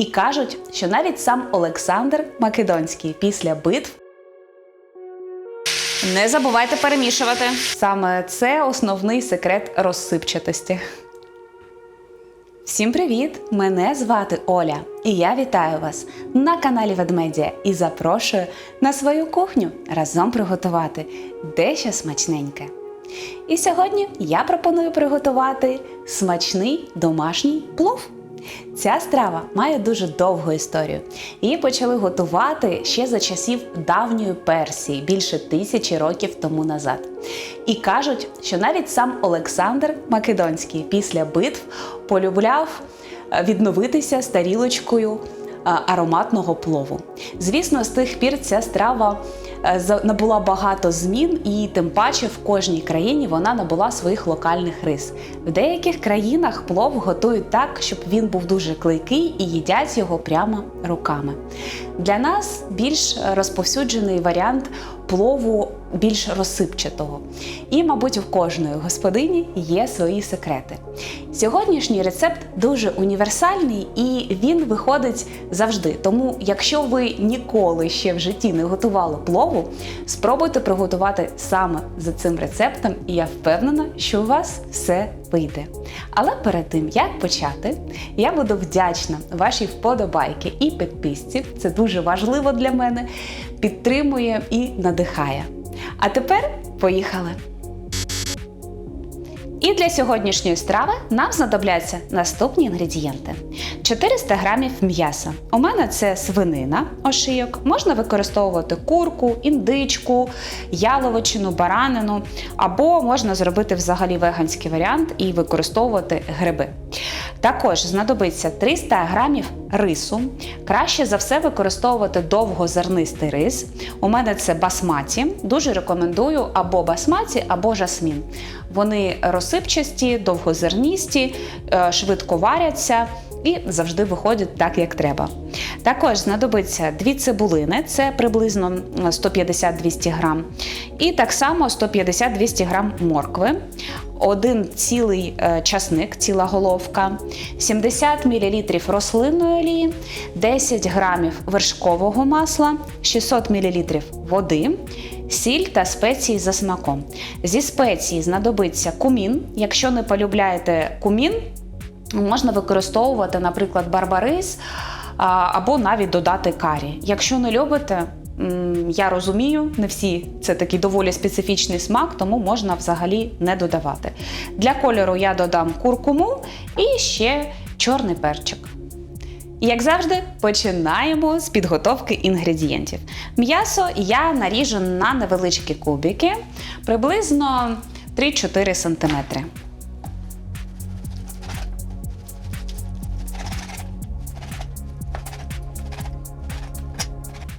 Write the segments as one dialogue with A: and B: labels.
A: І кажуть, що навіть сам Олександр Македонський після битв не забувайте перемішувати. Саме це основний секрет розсипчатості. Всім привіт! Мене звати Оля, і я вітаю вас на каналі Ведмедія і запрошую на свою кухню разом приготувати дещо смачненьке. І сьогодні я пропоную приготувати смачний домашній плов. Ця страва має дуже довгу історію. Її почали готувати ще за часів давньої Персії, більше тисячі років тому назад. І кажуть, що навіть сам Олександр Македонський після битв полюбляв е, відновитися з тарілочкою е, ароматного плову. Звісно, з тих пір ця страва набула багато змін, і тим паче в кожній країні вона набула своїх локальних рис. В деяких країнах плов готують так, щоб він був дуже клейкий і їдять його прямо руками. Для нас більш розповсюджений варіант плову більш розсипчатого. І, мабуть, в кожної господині є свої секрети. Сьогоднішній рецепт дуже універсальний і він виходить завжди. Тому, якщо ви ніколи ще в житті не готували плову, спробуйте приготувати саме за цим рецептом, і я впевнена, що у вас все вийде. Але перед тим як почати, я буду вдячна вашій вподобайки і підписці. Це дуже важливо для мене, підтримує і надихає. А тепер поїхали! І для сьогоднішньої страви нам знадобляться наступні інгредієнти: 400 грамів м'яса. У мене це свинина, ошийок. Можна використовувати курку, індичку, яловичину, баранину, або можна зробити взагалі веганський варіант і використовувати гриби. Також знадобиться 300 грамів рису. Краще за все використовувати довгозернистий рис. У мене це басматі. Дуже рекомендую або басматі, або жасмін. Вони розсипчасті, довгозерністі, е, швидко варяться. І завжди виходять так, як треба. Також знадобиться дві цибулини, це приблизно 150-200 грам. І так само 150-200 грам моркви, один цілий е, часник, ціла головка, 70 мл рослинної олії, 10 грамів вершкового масла, 600 мл води, сіль та спеції за смаком. Зі спеції знадобиться кумін. Якщо не полюбляєте кумін, можна використовувати, наприклад, барбарис або навіть додати карі. Якщо не любите, я розумію, не всі це такий доволі специфічний смак, тому можна взагалі не додавати. Для кольору я додам куркуму і ще чорний перчик. І, Як завжди, починаємо з підготовки інгредієнтів. М'ясо я наріжу на невеличкі кубики, приблизно 3-4 см.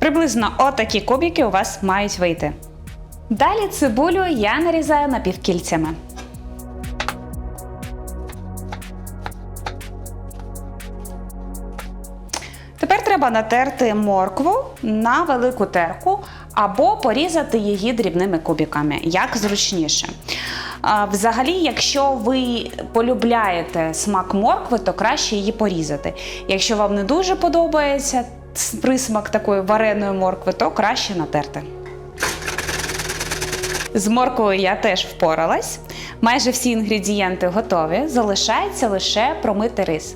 A: Приблизно отакі кубики у вас мають вийти. Далі цибулю я нарізаю напівкільцями. Тепер треба натерти моркву на велику терку або порізати її дрібними кубиками, як зручніше. Взагалі, якщо ви полюбляєте смак моркви, то краще її порізати. Якщо вам не дуже подобається присмак такої вареної моркви, то краще натерти. З морквою я теж впоралась. Майже всі інгредієнти готові. Залишається лише промити рис.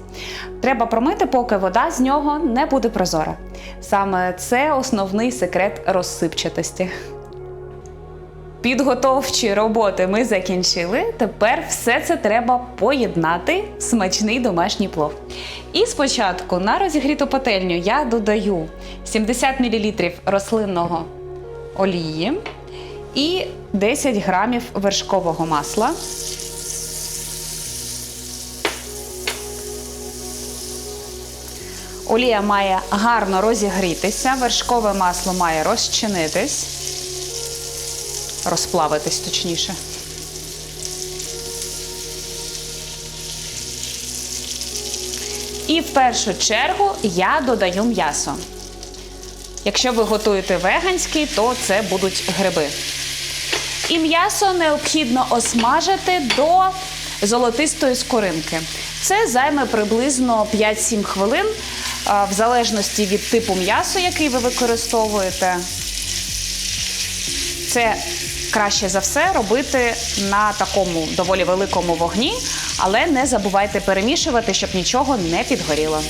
A: Треба промити, поки вода з нього не буде прозора. Саме це основний секрет розсипчатості. Підготовчі роботи ми закінчили. Тепер все це треба поєднати в смачний домашній плов. І спочатку на розігріту пательню я додаю 70 мл рослинного олії і 10 грамів вершкового масла. Олія має гарно розігрітися, вершкове масло має розчинитись, розплавитись точніше. І в першу чергу я додаю м'ясо. Якщо ви готуєте веганський, то це будуть гриби. І м'ясо необхідно осмажити до золотистої скоринки. Це займе приблизно 5-7 хвилин. в залежності від типу м'яса, який ви використовуєте. Це краще за все робити на такому доволі великому вогні, але не забувайте перемішувати, щоб нічого не підгоріло.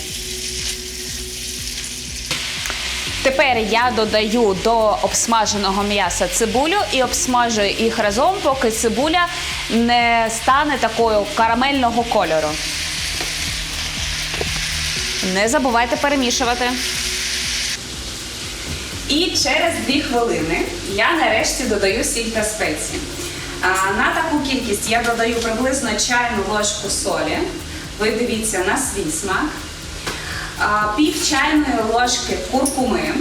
A: Тепер я додаю до обсмаженого м'яса цибулю і обсмажую їх разом, поки цибуля не стане такою карамельного кольору. Не забувайте перемішувати. І через 2 хвилини я нарешті додаю сіль та спеції. На таку кількість я додаю приблизно чайну ложку солі. Ви дивіться на свій смак. Пів чайної ложки куркуми.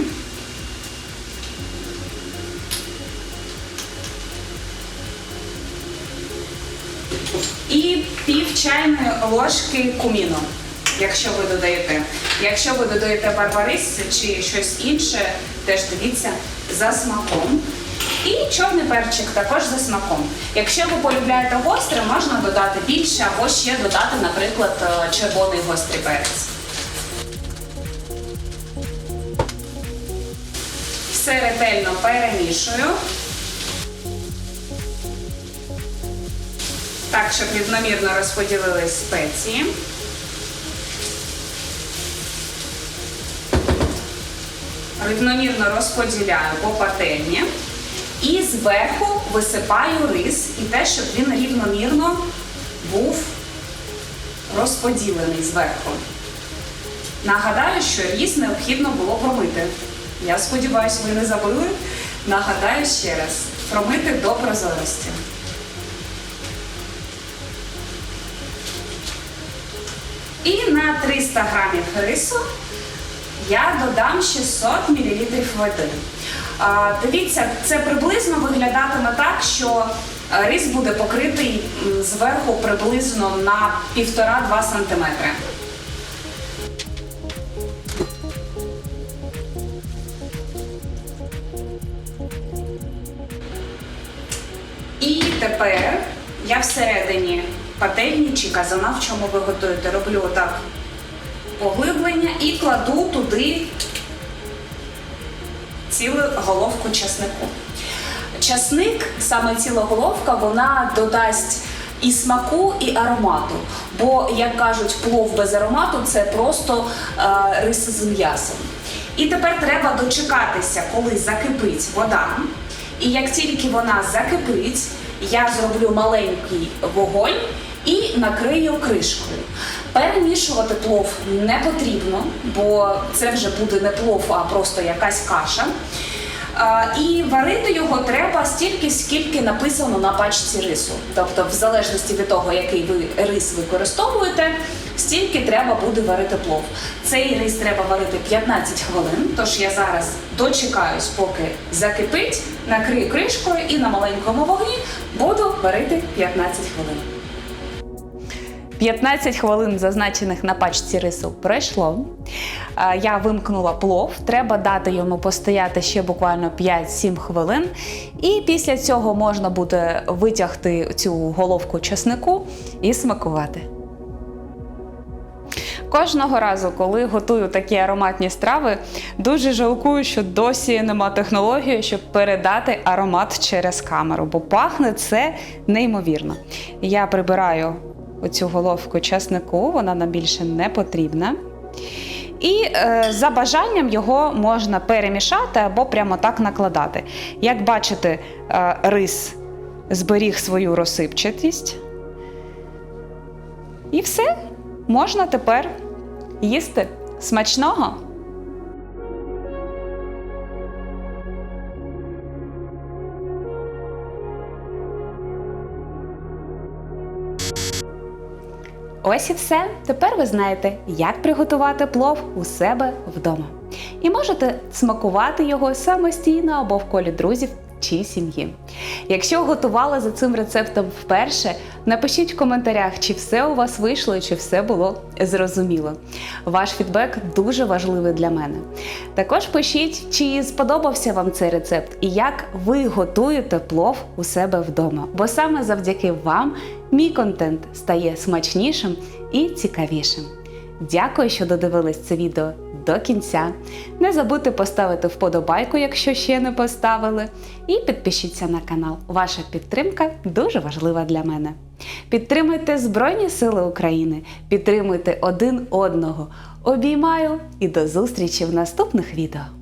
A: І пів чайної ложки куміну, якщо ви додаєте. Якщо ви додаєте барбарис чи щось інше, теж дивіться за смаком. І чорний перчик також за смаком. Якщо ви полюбляєте гостре, можна додати більше або ще додати, наприклад, е, червоний гострий перець. Все ретельно перемішую. Так, щоб рівномірно розподілились спеції. Рівномірно розподіляю по пательні. І зверху висипаю рис і те, щоб він рівномірно був розподілений зверху. Нагадаю, що рис необхідно було промити. Я сподіваюся, ви не забули. Нагадаю ще раз: промити до прозорості. І на 300 грамів рису я додам 600 мл води. Дивіться, це приблизно виглядатиме так, що е, рис буде покритий зверху приблизно на 1,5-2 см. І тепер я всередині пательні чи казана, в чому ви готуєте, роблю отак поглиблення і кладу туди цілу головку часнику. Часник, саме ціла головка, вона додасть і смаку, і аромату. Бо, як кажуть, плов без аромату це просто е, рис з м'ясом. І тепер треба дочекатися, коли закипить вода. І як тільки вона закипить, я зроблю маленький вогонь і накрию кришкою. Перемішувати плов не потрібно, бо це вже буде не плов, а просто якась каша. І варити його треба стільки, скільки написано на пачці рису. Тобто, в залежності від того, який ви рис використовуєте, стільки треба буде варити плов. Цей рис треба варити 15 хвилин, тож я зараз дочекаюсь, поки закипить, накрию кришкою і на маленькому вогні буду варити 15 хвилин. 15 хвилин, зазначених на пачці рису, пройшло. Е, Я вимкнула плов. Треба дати йому постояти ще буквально 5-7 хвилин. І після цього можна буде витягти цю головку чеснику і смакувати. Кожного разу, коли готую такі ароматні страви, дуже жалкую, що досі нема технології, щоб передати аромат через камеру, бо пахне це неймовірно. Я прибираю оцю головку чеснику, вона нам більше не потрібна. І е, за бажанням його можна перемішати або прямо так накладати. Як бачите, е, рис зберіг свою розсипчатість. І все, можна тепер їсти смачного. Ось і все. Тепер ви знаєте, як приготувати плов у себе вдома. І можете смакувати його самостійно або в колі друзів чи сім'ї. Якщо готували за цим рецептом вперше, напишіть в коментарях, чи все у вас вийшло, чи все було зрозуміло. Ваш фідбек дуже важливий для мене. Також пишіть, чи сподобався вам цей рецепт і як ви готуєте плов у себе вдома. Бо саме завдяки вам мій контент стає смачнішим і цікавішим. Дякую, що додивились це відео до кінця. Не забудьте поставити вподобайку, якщо ще не поставили, і підпишіться на канал. Ваша підтримка дуже важлива для мене. Підтримуйте Збройні Сили України, підтримуйте один одного. Обіймаю і до зустрічі в наступних відео.